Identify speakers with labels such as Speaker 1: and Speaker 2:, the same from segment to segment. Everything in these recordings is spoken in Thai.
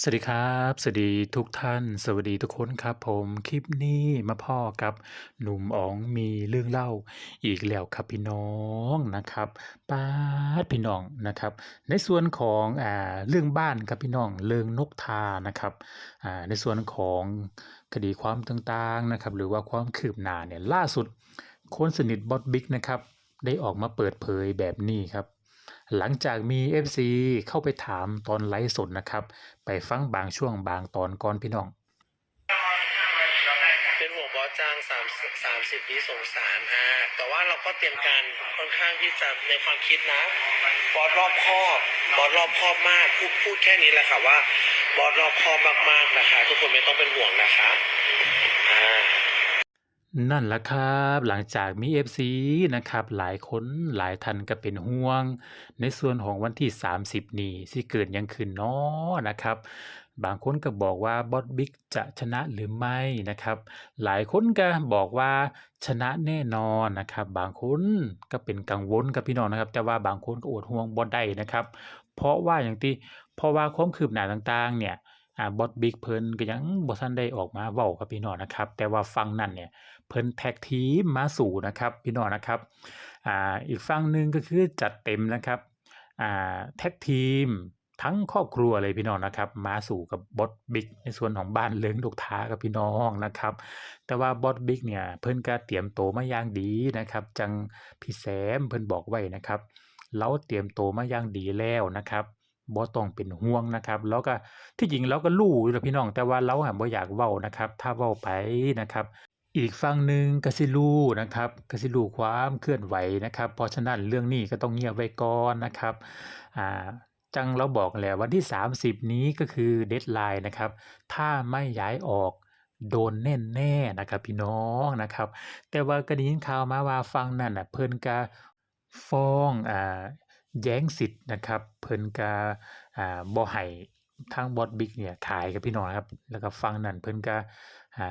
Speaker 1: สวัสดีครับ สวัสดีทุกท่าน สวัสดีทุกคนครับ ผมคลิปนี้มาพ้อกับหนุ่มอ๋องมีเรื่องเล่าอีกแล้วครับพี่น้องนะครับป๊าดพี่น้องนะครับ ในส่วนของอ่าเรื่องบ้านครับพี่น้องเรื่องนกทานะครับอ่าในส่วนของคดีความต่างๆนะครับ หรือว่าความคืบหน้าเนี่ยล่าสุดคนสนิทบอสบิ๊กนะครับได้ออกมาเปิดเผยแบบนี้ครับ หลังจากมี FC เข้าไปถามตอนไลฟ์สดนะครับ ไปฟังบางช่วงบางตอนก่อนพี่น้อง
Speaker 2: เป็นห่วงบอสจ้างสามสามสิบนี้สงสารฮะแต่ว่าเราก็เตรียมการค่อนข้างที่จะในความคิดนะ บอสรอบคอบบอสรอบคอบมากพูดพูดแค่นี้แหละค่ะว่า บอสรอบคอบมากๆนะคะ ทุกคนไม่ต้องเป็นห่วงนะคะอ่า
Speaker 1: นั่นแหละครับ หลังจากมี FC นะครับ หลายคนหลายท่านก็เป็นห่วง ในส่วนของวันที่ 30 นี้สิเกิดหยังขึ้นนาะนะครับ บางคนก็บอกว่าบอสบิ๊กจะชนะหรือไม่นะครับ หลายคนก็บอกว่าชนะแน่นอนนะครับ บางคนก็เป็นกังวลกับพี่น้องนะครับ แต่ว่าบางคนก็อดห่วงบ่ได้นะครับ เพราะว่าอย่างที่เพราะว่าความคืบหน้าต่างๆ เนี่ย อ่าบอสบิ๊กเพิ่นก็ยังบ่ทันได้ออกมาเว้ากับพี่น้องนะครับ แต่ว่าฝั่งนั้นเนี่ยเพิ่นแท็กทีมมาสู่นะครับพี่น้องนะครับอ่าอีกฝั่งหนึ่งก็คือจัดเต็มนะครับอ่าแท็กทีมทั้งครอบครัวเลยพี่น้องนะครับ มาสู่กับบอสบิ๊กในส่วนของบ้านเลิงลูกท้ากับพี่น้องนะครับ แต่ว่าบอสบิ๊กเนี่ยเพิ่นก็เตรียมโตมาอย่างดีนะครับ จังพี่แซมเพิ่นบอกไว้นะครับเราเตรียมโตมาอย่างดีแล้วนะครับ บ่ต้องเป็นห่วงนะครับ แล้วก็ที่จริงเราก็รู้อยู่แล้วพี่น้อง แต่ว่าเราอะบ่อยากเว้านะครับ ถ้าเว้าไปนะครับ อีกฝั่งหนึ่งกสิรู้นะครับกสิรู้ความเคลื่อนไหวนะครับ เพราะฉะนั้นเรื่องนี้ก็ต้องเงียบไว้ก่อนนะครับอ่าจังเราบอกแล้ววันที่ 30 นี้ก็คือเดดไลน์นะครับ ถ้าไม่ย้ายออกโดนแน่ๆนะครับพี่น้องนะครับ แต่ว่าก็ได้ยินข่าวมาว่าฝั่งนั้นน่ะเพิ่นก็ฟ้องอ่า แย้งสิทธิ์นะครับเพิ่นกาอ่าบ่ให้ทางบอสบิ๊กเนี่ยขายกับพี่น้องนะครับ แล้วก็ฟังนั่นเพิ่นกาอ่า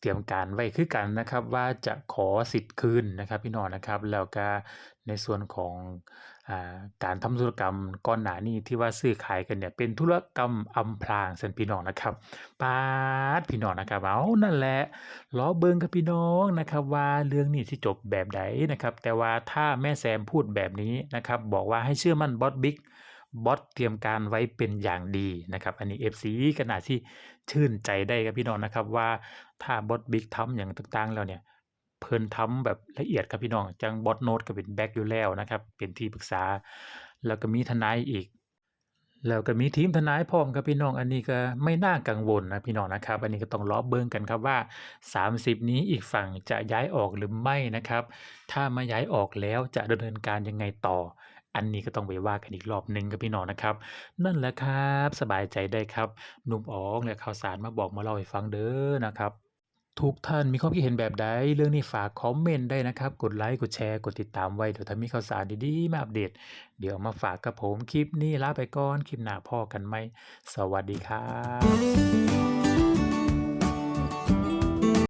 Speaker 1: เตรียมการไว้คือกันนะครับ ว่าจะขอสิทธิ์คืนนะครับพี่น้องนะครับแล้วก็ในส่วนของอาการทำธุรกรรมก่อนหน้านี้ที่ว่าซื้อขายกันเนี่ยเป็นธุรกรรมอำพรางซั่นพี่น้องนะครับปาดพี่น้องนะครับเอานั่นแหละรอเบิงกับพี่น้องนะครับ ว่าเรื่องนี้สิจบแบบใดนะครับ แต่ว่าถ้าแม่แซมพูดแบบนี้นะครับ บอกว่าให้เชื่อมั่นบอสบิ๊ก บอสเตรียมการไว้เป็นอย่างดีนะครับ อันนี้ FC ก็น่าที่ชื่นใจได้ครับพี่น้องนะครับว่าถ้าบอสบิ๊กทำอย่างต่างๆแล้วเนี่ยเพิ่นทำแบบละเอียดครับพี่น้อง จังบอสโน้ตก็เป็นแบ็กอยู่แล้วนะครับ เป็นที่ปรึกษา แล้วก็มีทนายอีก แล้วก็มีทีมทนายพร้อมครับพี่น้อง อันนี้ก็ไม่น่ากังวลนะพี่น้องนะครับ อันนี้ก็ต้องรอเบิ่งกันครับว่า 30 นี้อีกฝั่งจะย้ายออกหรือไม่นะครับ ถ้าไม่ย้ายออกแล้วจะดำเนินการยังไงต่อ อันนี้ก็ต้องไปว่ากันอีกรอบหนึ่งครับพี่น้องนะครับ นั่นแหละครับสบายใจได้ครับหนุ่มอ๋องและข่าวสารมาบอกมาเล่าให้ฟังเด้อนะครับทุกท่านมีความคิดเห็นแบบใดเรื่องนี้ฝากคอมเมนต์ได้นะครับ กดไลค์กดแชร์กดติดตามไว้เดี๋ยวถ้ามีข่าวสารดีๆ มาอัปเดต เดี๋ยวมาฝากกับผมคลิปนี้ลาไปก่อน คลิปหน้าพ่อกันไหม สวัสดีครับ